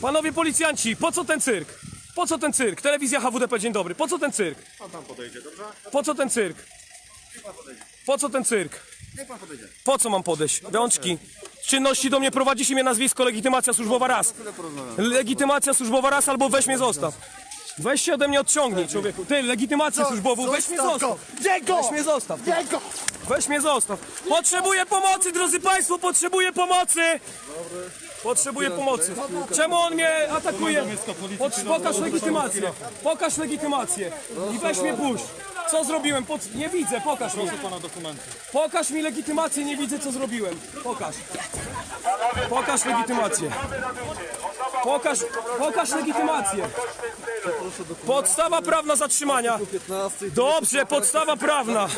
Panowie policjanci, po co ten cyrk? Po co ten cyrk? Telewizja HWDP, dzień dobry. Po co ten cyrk? Pan tam podejdzie, dobrze? Po co ten cyrk? Po co ten cyrk? Niech pan podejdzie. Po co mam podejść? Rączki. Czynności do mnie prowadzisz imię, nazwisko, legitymacja służbowa raz. Chwilę porozmawiam. Legitymacja służbowa raz albo weź mnie zostaw. Weź się ode mnie odciągnij, człowieku. Ty, legitymację służbową, weź mnie zostaw. Gdzie go? Weź mnie zostaw. Gdzie go? Weź mnie zostaw. Potrzebuję pomocy, drodzy Państwo, potrzebuję pomocy. Potrzebuję pomocy. Czemu on mnie atakuje? Pod, pokaż legitymację. Pokaż legitymację. I weź mnie puść. Co zrobiłem? Pod, nie widzę, pokaż mi. pana dokumenty. Pokaż mi legitymację, nie widzę co zrobiłem. Pokaż. Pokaż legitymację. Pokaż, pokaż legitymację. Podstawa prawna zatrzymania. 15. Dobrze, podstawa prawna.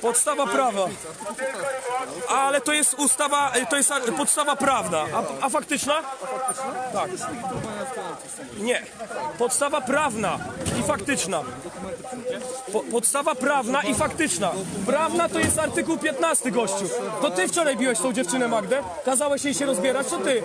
Podstawa prawa. Ale to jest ustawa, to jest podstawa prawna. A, a faktyczna? Tak. Nie. Podstawa prawna i faktyczna. Po, podstawa prawna i faktyczna. Prawna to jest artykuł 15, gościu. To ty wczoraj biłeś tą dziewczynę Magdę? Kazałeś jej się rozbierać, co ty?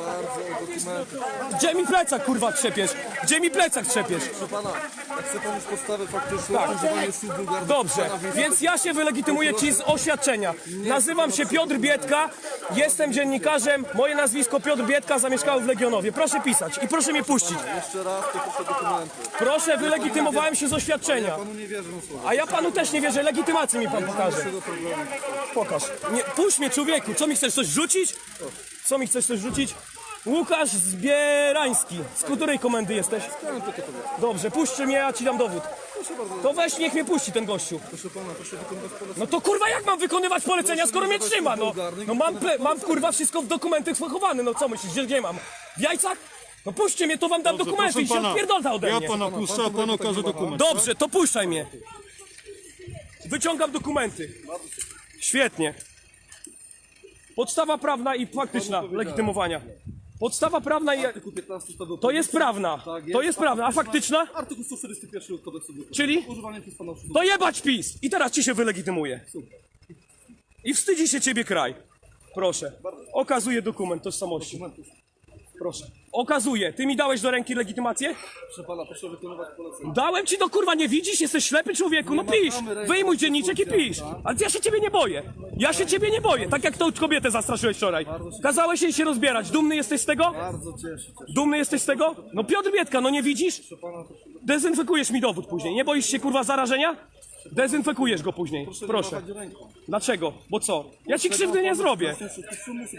Gdzie mi plecak, kurwa, trzepiesz? Gdzie mi plecak trzepiesz? Proszę pana, jak chce pan już podstawę faktyczną, Tak. Dobrze, więc ja się wylegitymuję ci z oświadczenia. Nazywam się Piotr Biedka, jestem dziennikarzem, moje nazwisko Piotr Biedka, zamieszkałem w Legionowie. Proszę pisać i proszę mnie puścić. Jeszcze raz, to proszę dokumenty. Proszę, wylegitymowałem się z oświadczenia. Panu nie wierzę na słowo. A ja panu też nie wierzę, legitymację mi pan pokaże. Tego problemu. Pokaż. Nie, puść mnie człowieku, co mi chcesz coś rzucić? Co mi chcesz coś rzucić? Łukasz Zbierański. Z której komendy jesteś? Dobrze, puść mnie, ja ci dam dowód. To weź, niech mnie puści ten gościu. Proszę pana, proszę wykonywać polecenia. No to kurwa jak mam wykonywać polecenia, skoro mnie trzyma, no? No mam, ple, mam kurwa wszystko w dokumentach schowane, no co myślisz, gdzie, gdzie mam? W jajcach? No puśćcie mnie, to wam dam dokumenty i się odpierdolta ode Ja mnie. pana puszczę, a pan okaże dokument. Dobrze, to puszczaj mnie. Wyciągam dokumenty. Świetnie. Podstawa prawna i faktyczna legitymowania. Podstawa prawna i... Artykuł 15 ustawy o To jest prawna. To jest prawna, a faktyczna? Artykuł 141 kodeksu wykroczeń. Czyli? Używanie. To jebać PiS! I teraz ci się wylegitymuje. I wstydzi się ciebie kraj. Proszę. Okazuję dokument tożsamości. Proszę. Okazuję. Ty mi dałeś do ręki legitymację? Proszę pana, proszę wykonywać polecenia. Dałem ci do kurwa, nie widzisz? Jesteś ślepy człowieku? No pisz! Wyjmuj dzienniczek i pisz! Ale ja się ciebie nie boję! Ja się ciebie nie boję! Tak jak tą kobietę zastraszyłeś wczoraj. Kazałeś jej się rozbierać. Dumny jesteś z tego? Bardzo cieszę się. Dumny jesteś z tego? No Piotr Biedka, no nie widzisz? Dezynfekujesz mi dowód później. Nie boisz się kurwa zarażenia? Dezynfekujesz go później. Proszę. Dlaczego? Bo co? Ja ci krzywdy nie zrobię.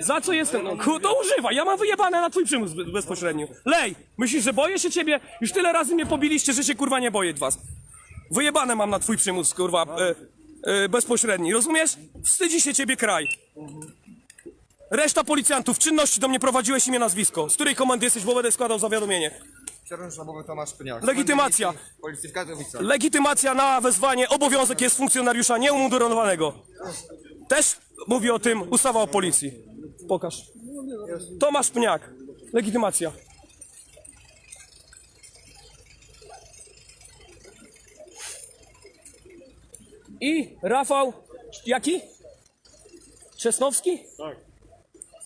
Za co jestem? No, ku- to używaj, ja mam wyjebane na twój przymus be- bezpośrednio. Lej! Myślisz, że boję się ciebie? Już tyle razy mnie pobiliście, że się kurwa nie boję was. Wyjebane mam na twój przymus, kurwa, e, e, bezpośredni, rozumiesz? Wstydzi się ciebie kraj. Reszta policjantów, czynności do mnie prowadziłeś imię, nazwisko. Z której komendy jesteś, bo będę składał zawiadomienie. Kierownik sztabowy Tomasz Pniak. Legitymacja. Policji w Katowicach. Legitymacja na wezwanie, obowiązek jest funkcjonariusza nieumundurowanego. Też mówi o tym ustawa o policji. Pokaż. Tomasz Pniak. Legitymacja. I Rafał, jaki? Czesnowski? Tak.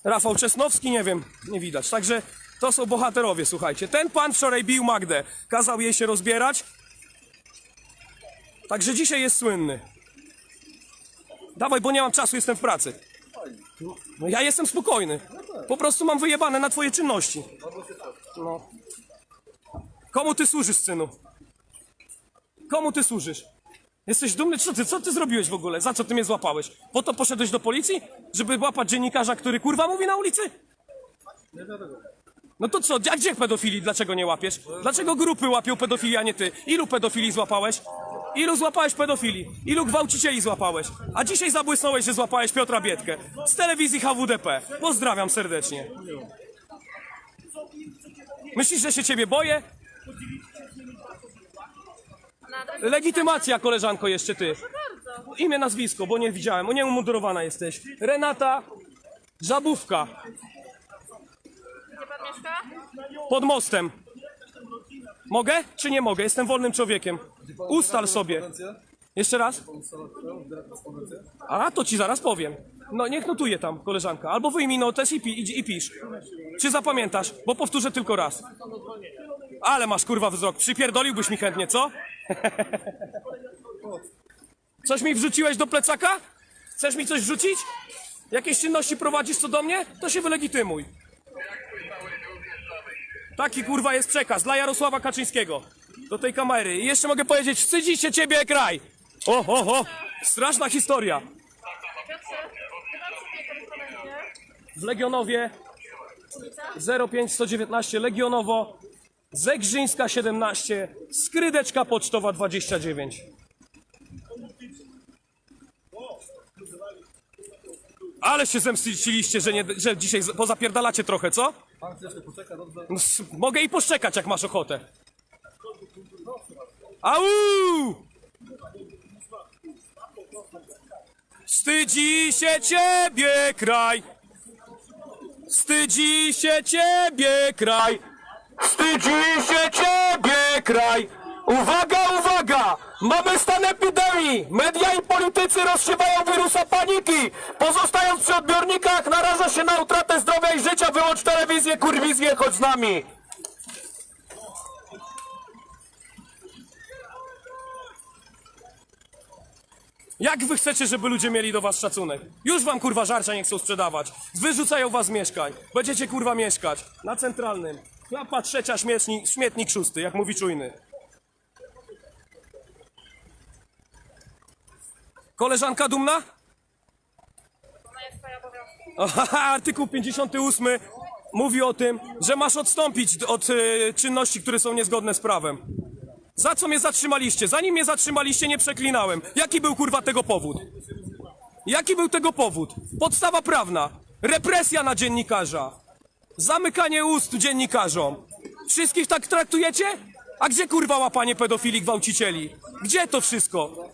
Rafał Czesnowski, nie wiem, nie widać. Także to są bohaterowie, słuchajcie. Ten pan wczoraj bił Magdę, kazał jej się rozbierać. Także dzisiaj jest słynny. Dawaj, bo nie mam czasu, jestem w pracy. No ja jestem spokojny. Po prostu mam wyjebane na twoje czynności. No. Komu ty służysz, synu? Komu ty służysz? Jesteś dumny? Co ty, co ty zrobiłeś w ogóle? Za co ty mnie złapałeś? Po to poszedłeś do policji? Żeby łapać dziennikarza, który kurwa mówi na ulicy? No to co, a gdzie pedofili? Dlaczego nie łapiesz? Dlaczego grupy łapią pedofili, a nie ty? Ilu pedofili złapałeś? Ilu złapałeś pedofili? Ilu gwałcicieli złapałeś? A dzisiaj zabłysnąłeś, że złapałeś Piotra Biedkę z telewizji HWDP. Pozdrawiam serdecznie. Myślisz, że się ciebie boję? Legitymacja, koleżanko, jeszcze ty. Imię, nazwisko, bo nie widziałem. O nie umundurowana jesteś. Renata Żabówka. Pod mostem. Mogę czy nie mogę? Jestem wolnym człowiekiem. Ustal sobie. Jeszcze raz? A to ci zaraz powiem. No niech notuje tam koleżanka. Albo wyjmij notes i, pi, i, i pisz. Czy zapamiętasz? Bo powtórzę tylko raz. Ale masz kurwa wzrok. Przypierdoliłbyś mi chętnie, co? Coś mi wrzuciłeś do plecaka? Chcesz mi coś wrzucić? Jakieś czynności prowadzisz co do mnie? To się wylegitymuj. Taki kurwa jest przekaz dla Jarosława Kaczyńskiego. Do tej kamery. I jeszcze mogę powiedzieć, wstydzi się ciebie kraj. O, o, o. Straszna historia. W Legionowie 05119 Legionowo, Zegrzyńska 17, Skrydeczka Pocztowa 29. Ale się zemściliście, że, nie, że dzisiaj pozapierdalacie trochę, co? Pan chce jeszcze dobrze? No, mogę i poszczekać, jak masz ochotę. Au! Wstydzi się ciebie kraj! Wstydzi się ciebie kraj! Wstydzi się ciebie kraj! Uwaga, uwaga! Mamy stan epidemii! Media i politycy rozsiewają wirusa paniki! Pozostając przy odbiornikach naraża się na utratę zdrowia życia. Wyłącz telewizję, kurwizję, chodź z nami! Jak wy chcecie, żeby ludzie mieli do was szacunek? Już wam kurwa żarcia nie chcą sprzedawać. Wyrzucają was z mieszkań. Będziecie kurwa mieszkać. Na centralnym. Klapa trzecia, śmietnik, śmietnik szósty, jak mówi czujny. Koleżanka dumna? Ona jest twoja obowiązki. Aha, artykuł 58 mówi o tym, że masz odstąpić od e, czynności, które są niezgodne z prawem. Za co mnie zatrzymaliście? Zanim mnie zatrzymaliście, nie przeklinałem. Jaki był kurwa tego powód? Jaki był tego powód? Podstawa prawna. Represja na dziennikarza. Zamykanie ust dziennikarzom. Wszystkich tak traktujecie? A gdzie kurwa łapanie pedofili, gwałcicieli? Gdzie to wszystko?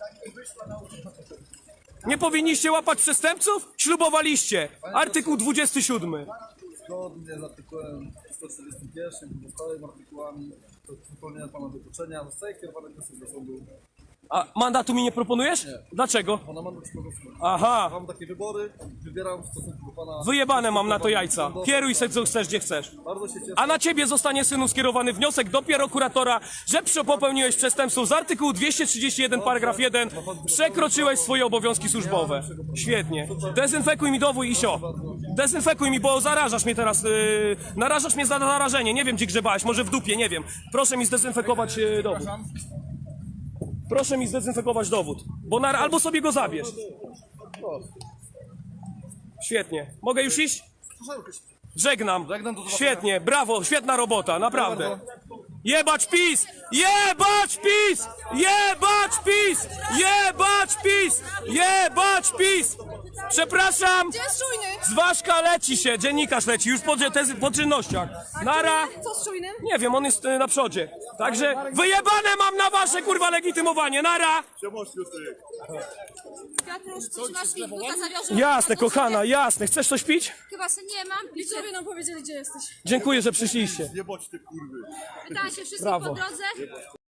Nie powinniście łapać przestępców? Ślubowaliście. Artykuł 27. Zgodnie z artykułem 141 i pozostałymi artykułami do wypełnienia pana wykluczenia zostaje kierowany wniosek do sądu. A mandatu mi nie proponujesz? Dlaczego? Pana mandat. Aha, Mam takie wybory, wybieram w stosunku do pana... wyjebane mam na to jajca. Kieruj se co chcesz, gdzie chcesz. Bardzo się cieszę. A na ciebie zostanie, synu, skierowany wniosek do prokuratora, że prze- popełniłeś przestępstwo z artykułu 231 paragraf 1. Przekroczyłeś swoje obowiązki służbowe. Świetnie. Dezynfekuj mi dowój i sio. Dezynfekuj mi, bo zarażasz mnie teraz. Yy, narażasz mnie za zarażenie. Nie wiem, gdzie grzebałeś, może w dupie, nie wiem. Proszę mi zdezynfekować yy, dowód. Proszę mi zdezynfekować dowód. Bo na, albo sobie go zabierz. Świetnie. Mogę już iść? Żegnam. Świetnie, brawo, świetna robota, naprawdę. Jebać PiS! Jebać PiS! Jebać PiS! Jebać PiS! Jebać PiS! Przepraszam! Gdzie jest czujny? Z Waszka leci się, dziennikarz leci, już po, tezy- po czynnościach. Nara! Co z czujnym? Nie wiem, on jest y, na przodzie. Także wyjebane mam na wasze kurwa legitymowanie, nara! Piotrusz, coś masz zawiąże? Jasne, kochana, jasne. Chcesz coś pić? Chyba se nie mam. Widzowie nam powiedzieli, gdzie jesteś. Dziękuję, że przyszliście. Nie bądź ty kurwy. Pytała się wszystkich Brawo. po drodze.